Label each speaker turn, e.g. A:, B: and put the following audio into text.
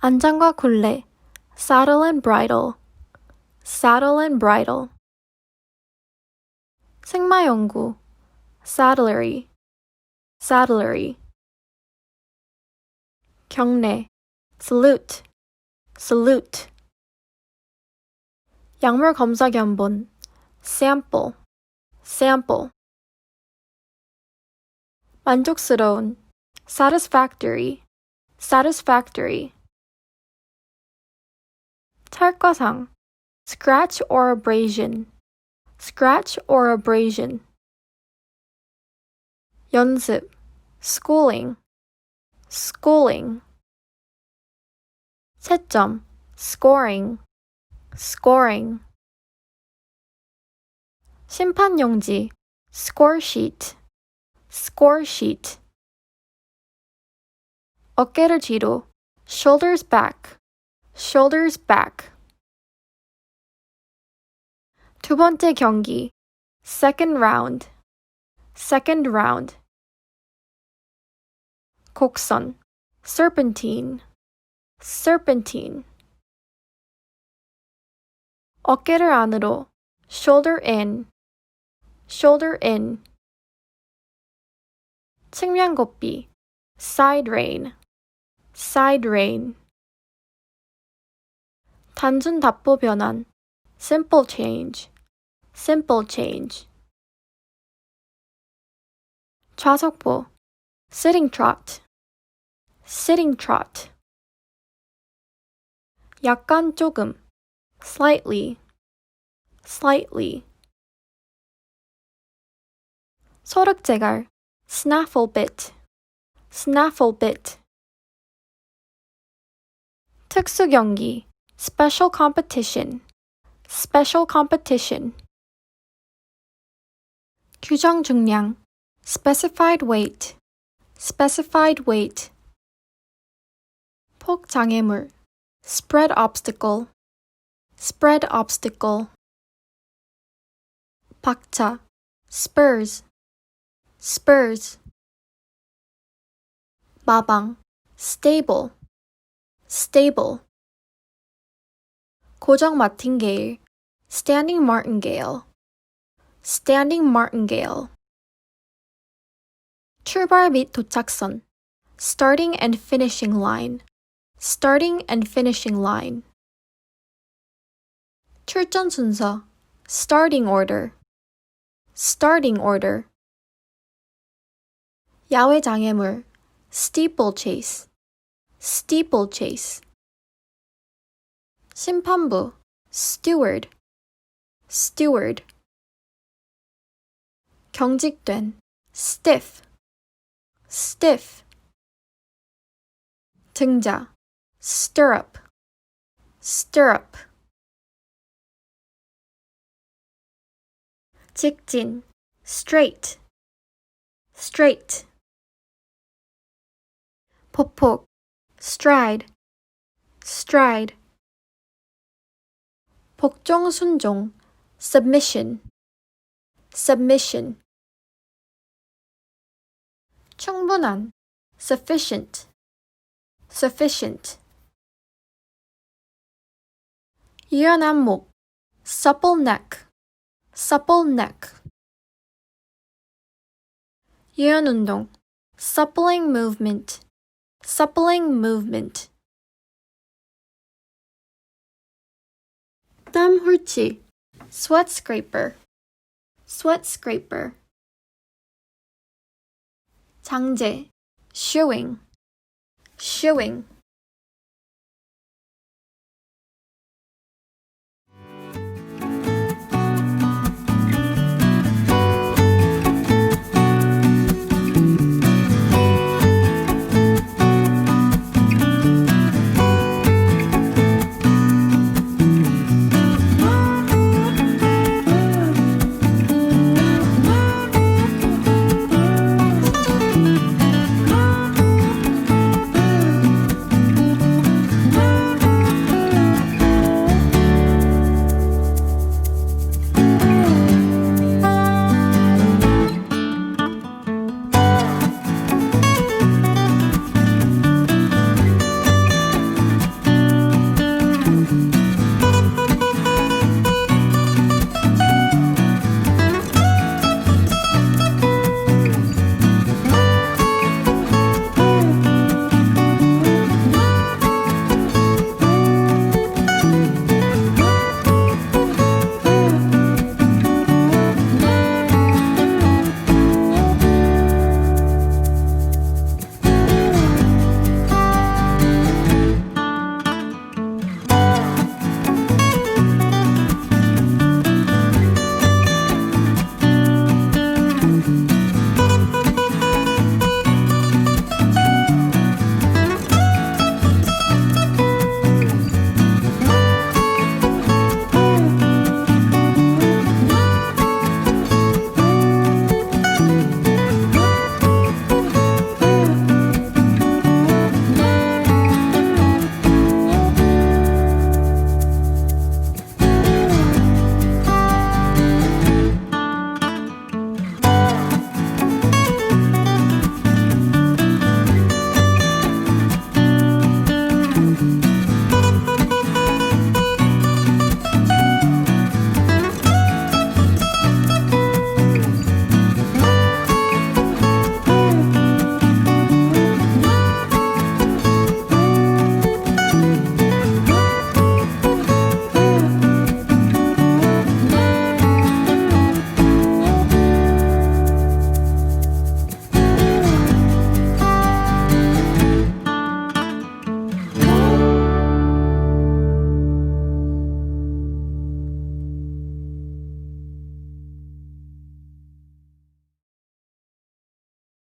A: 안장과 굴레 saddle and bridle saddle and bridle 생마연구 saddlery saddlery 경례 salute salute 약물 검사 견본 sample sample 만족스러운 satisfactory satisfactory 탈과상 scratch or abrasion scratch or abrasion 연습 schooling schooling 채점 scoring scoring 심판용지 score sheet score sheet 어깨를 뒤로 shoulders back shoulders back 두 번째 경기 second round second round 곡선 serpentine serpentine 어깨를 안으로 shoulder in shoulder in 측면 곱비 side rain side rain 단순 답보 변환 simple change simple change 좌석보 sitting trot sitting trot 약간 조금 slightly slightly 소륵제갈 snaffle bit snaffle bit 특수 경기 special competition special competition 규정 중량 specified weight specified weight 폭 장애물 spread obstacle spread obstacle 박차 spurs spurs 마방 stable stable 고정 마틴게일 standing martingale standing martingale 출발 및 도착선 starting and finishing line starting and finishing line 출전 순서 starting order starting order 야외 장애물 steeplechase steeplechase 심판부 steward steward 경직된 stiff stiff 등자 stirrup stirrup 직진 straight straight 보폭 stride stride 복종 순종 submission submission 충분한 sufficient sufficient 유연한 목 supple neck supple neck 유연 운동 suppling movement suppling movement Tam horči. Sweat scraper. Sweat scraper. 장제. Shoeing. Shoeing.